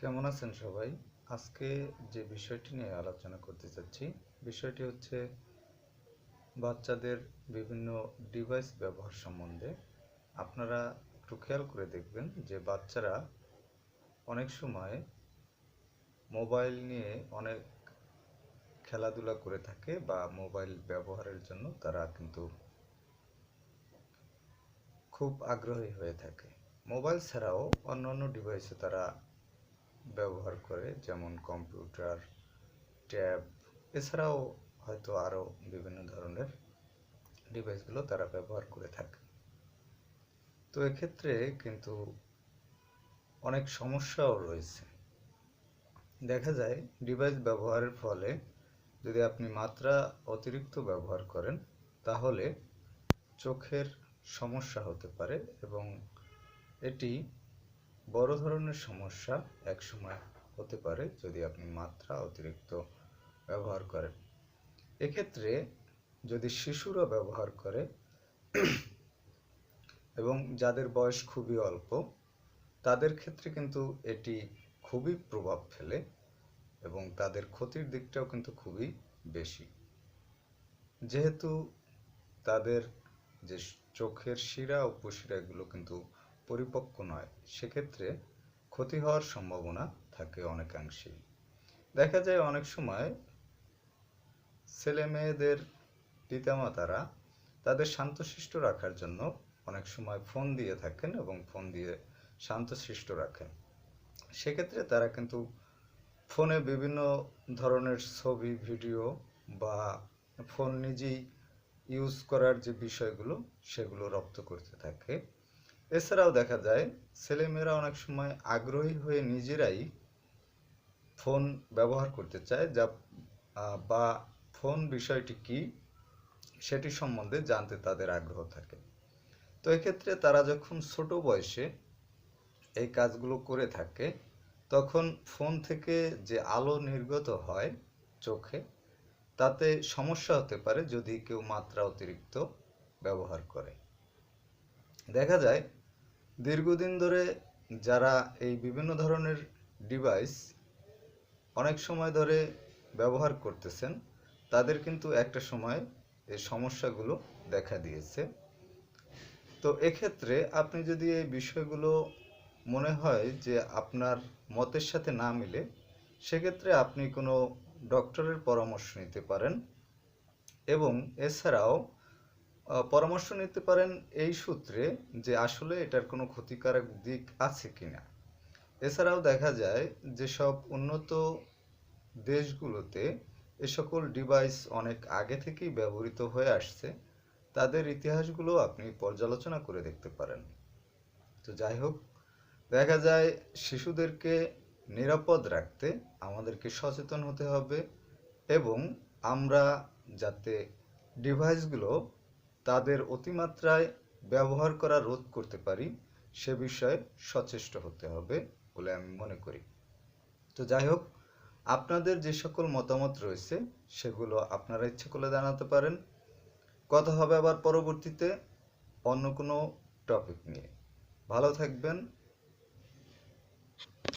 কেমন আছেন সবাই? আজকে যে বিষয়টি নিয়ে আলোচনা করতে চাচ্ছি, বিষয়টি হচ্ছে বাচ্চাদের বিভিন্ন ডিভাইস ব্যবহার সম্বন্ধে। আপনারা একটু খেয়াল করে দেখবেন যে বাচ্চারা অনেক সময় মোবাইল নিয়ে অনেক খেলাধুলা করে থাকে বা মোবাইল ব্যবহারের জন্য তারা কিন্তু খুব আগ্রহী হয়ে থাকে। মোবাইল ছাড়াও অন্যান্য ডিভাইসে তারা ব্যবহার করে, যেমন কম্পিউটার, ট্যাব, এছাড়াও হয়তো আরও বিভিন্ন ধরনের ডিভাইসগুলো তারা ব্যবহার করে থাকে। তো এক্ষেত্রে কিন্তু অনেক সমস্যাও রয়েছে। দেখা যায় ডিভাইস ব্যবহারের ফলে যদি আপনি মাত্রা অতিরিক্ত ব্যবহার করেন, তাহলে চোখের সমস্যা হতে পারে এবং এটি বড় ধরনের সমস্যা একসময় হতে পারে যদি আপনি মাত্রা অতিরিক্ত ব্যবহার করেন। এক্ষেত্রে যদি শিশুরা ব্যবহার করে এবং যাদের বয়স খুবই অল্প, তাদের ক্ষেত্রে কিন্তু এটি খুবই প্রভাব ফেলে এবং তাদের ক্ষতির দিকটাও কিন্তু খুবই বেশি। যেহেতু তাদের যে চোখের শিরা উপশিরা এগুলো কিন্তু পরিপক্ক নয়। সেক্ষেত্রে ক্ষতি হওয়ার সম্ভাবনা থাকে অনেকাংশেই। দেখা যায় অনেক সময় ছেলে মেয়েদের পিতামাতারা তাদের শান্তশিষ্ট রাখার জন্য অনেক সময় ফোন দিয়ে থাকেন এবং ফোন দিয়ে শান্তশিষ্ট রাখেন। সেক্ষেত্রে তারা কিন্তু ফোনে বিভিন্ন ধরনের ছবি, ভিডিও বা ফোন নিজেই ইউজ করার যে বিষয়গুলো, সেগুলো রপ্ত করতে থাকে। এছাড়াও দেখা যায়, ছেলেমেয়েরা অনেক সময় আগ্রহী হয়ে নিজেরাই ফোন ব্যবহার করতে চায়, যা বা ফোন বিষয়টি কি সেটি সম্বন্ধে জানতে তাদের আগ্রহ থাকে। তো এক্ষেত্রে তারা যখন ছোট বয়সে এই কাজগুলো করে থাকে, তখন ফোন থেকে যে আলো নির্গত হয় চোখে, তাতে সমস্যা হতে পারে যদি কেউ মাত্রা অতিরিক্ত ব্যবহার করে। দেখা যায় দীর্ঘদিন ধরে যারা এই বিভিন্ন ধরনের ডিভাইস অনেক সময় ধরে ব্যবহার করতেছেন, তাদের কিন্তু একটা সময় এই সমস্যাগুলো দেখা দিয়েছে। তো এক্ষেত্রে আপনি যদি এই বিষয়গুলো মনে হয় যে আপনার মতের সাথে না মিলে, সেক্ষেত্রে আপনি কোনো ডক্টরের পরামর্শ নিতে পারেন এবং এছাড়াও পরামর্শ নিতে পারেন এই সূত্রে যে আসলে এটার কোনো ক্ষতিকারক দিক আছে কিনা। এছাড়াও দেখা যায় যেসব উন্নত দেশগুলোতে এ সকল ডিভাইস অনেক আগে থেকেই ব্যবহৃত হয়ে আসছে। তাদের ইতিহাসগুলো আপনি পর্যালোচনা করে দেখতে পারেন। তো যাই হোক, দেখা যায় শিশুদেরকে নিরাপদ রাখতে আমাদেরকে সচেতন হতে হবে এবং আমরা যাতে ডিভাইসগুলো তাদের অতিমাত্রায় ব্যবহার করা রোধ করতে পারি, সে বিষয়ে সচেষ্ট হতে হবে বলে আমি মনে করি। তো যাই হোক, আপনাদের যে সকল মতামত রয়েছে, সেগুলো আপনারা ইচ্ছে করলে জানাতে পারেন। কথা হবে আবার পরবর্তীতে অন্য কোনো টপিক নিয়ে। ভালো থাকবেন